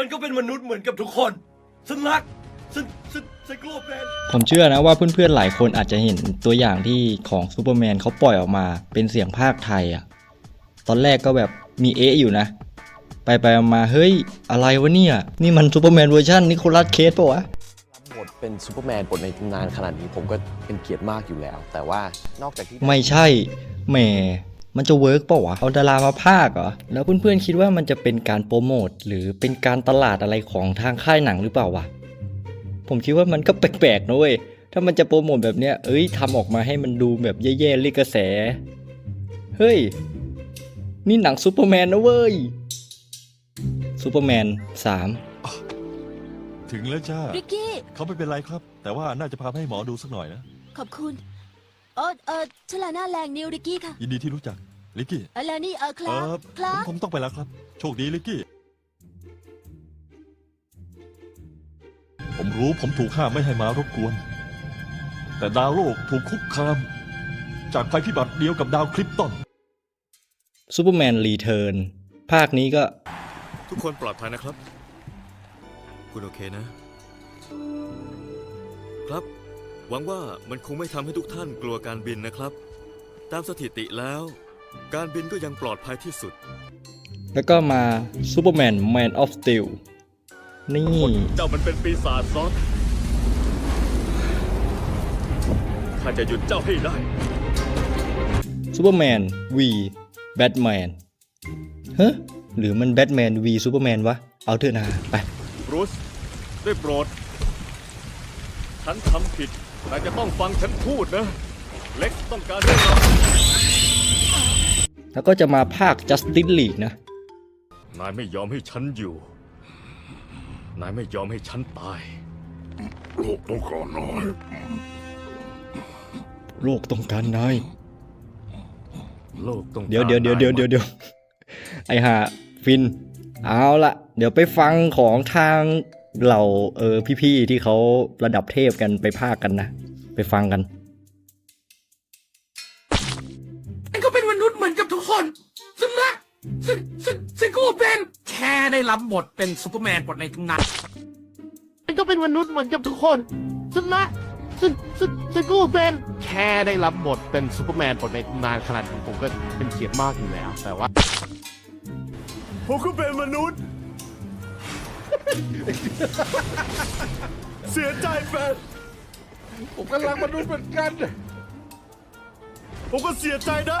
ฉันก็เป็นมนุษย์เหมือนกับทุกคนฉันรักฉันฉันฉันกลัวเป็นผมเชื่อนะว่าเพื่อนๆหลายคนอาจจะเห็นตัวอย่างที่ของซูเปอร์แมนเขาปล่อยออกมาเป็นเสียงภาคไทยอะตอนแรกก็แบบมีเอะอยู่นะ ไปไปๆมาๆเฮ้ยอะไรวะเนี่ย นี่มันซูเปอร์แมนเวอร์ชันนิโคลัสเคสปะวะ รับบทเป็นซูเปอร์แมนบทในตำนานขนาดนี้ผมก็เป็นเกียรติมากอยู่แล้ว แต่ว่านอกจากที่ ไม่ใช่แหม มันจะเวิร์กเปล่าวะ เอาดารามาพากย์เหรอ แล้วเพื่อนๆคิดว่ามันจะเป็นการโปรโมทหรือเป็นการตลาดอะไรของทางค่ายหนังหรือเปล่าวะ ผมคิดว่ามันก็แปลกๆนะเว้ย ถ้ามันจะโปรโมทแบบเนี้ย เอ้ยทำออกมาให้มันดูแบบแย่ๆเรียกกระแส เฮ้ย นี่หนังซูเปอร์แมนนะเว้ย ซูเปอร์แมนสามถึงแล้วจ้า ริกกี้ เขาไม่เป็นไรครับ แต่ว่าน่าจะพาไปให้หมอดูสักหน่อยนะ ขอบคุณ เออเออชลาหน้าแรงนิวริกกี้ค่ะ ยินดีที่รู้จัก ลิกกี้ เออแล้วนี่เออคเอลาอคลาผมผมต้องไปแล้วครับ โชคดีลิกกี้ ผมรู้ผมถูกห้ามไม่ให้มารบกวน แต่ดาวโลกถูกคุกคาม จากภัยพิบัติเดียวกับดาวคลิปตัน ซูเปอร์แมนรีเทิร์นภาคนี้ก็ทุกคนปลอดภัยนะครับ คุณโอเคนะ ครับ หวังว่ามันคงไม่ทำให้ทุกท่านกลัวการบินนะครับ ตามสถิติแล้ว การบินก็ยังปลอดภัยที่สุด แล้วก็มาซูเปอร์แมนแมนออฟสตีลนี่ เจ้ามันเป็นปีศาจซอสข้าจะหยุดเจ้าให้ได้ซูเปอร์แมนวีแบทแมนเฮ้หรือมันแบทแมนวีซูเปอร์แมนวะ เอาเถอะนะไปบรูซได้โปรด ฉันทำผิดนายจะต้องฟังฉันพูดนะ เล็กซ์ต้องการให้เรา แล้วก็จะมาภาค Justice League นะ นายไม่ยอมให้ฉันอยู่ นายไม่ยอมให้ฉันตายโลกต้องการนาย โลกต้องเดี๋ยวเดี๋ยวเดี๋ยวเดี๋ยวเดี๋ยวเดี๋ยวไอหาฟิน เอาละเดี๋ยวไปฟังของทางเหล่าเออพี่ๆที่เขาระดับเทพกันไปภาคกันนะ ไปฟังกันฉันก็เป็นมนุษย์เหมือนกับทุก คนฉันรักฉันฉันฉันกลัวเป็นแค่ได้รับบทเป็นซูเปอร์แมนบทในตำนานฉันก็เป็นมนุษย์เหมือนกับทุกคนฉันละฉันฉันฉันก็เป็นแค่ได้รับบทเป็นซูเปอร์แมนบทในตำนานขนาดนี้ผมก็เป็นเกียรติมากอยู่แล้ว แต่ว่าผมก็เป็นมนุษย์ เสียใจแฟนผมก็รักมนุษย์เหมือนกัน ผมก็เสียใจนะ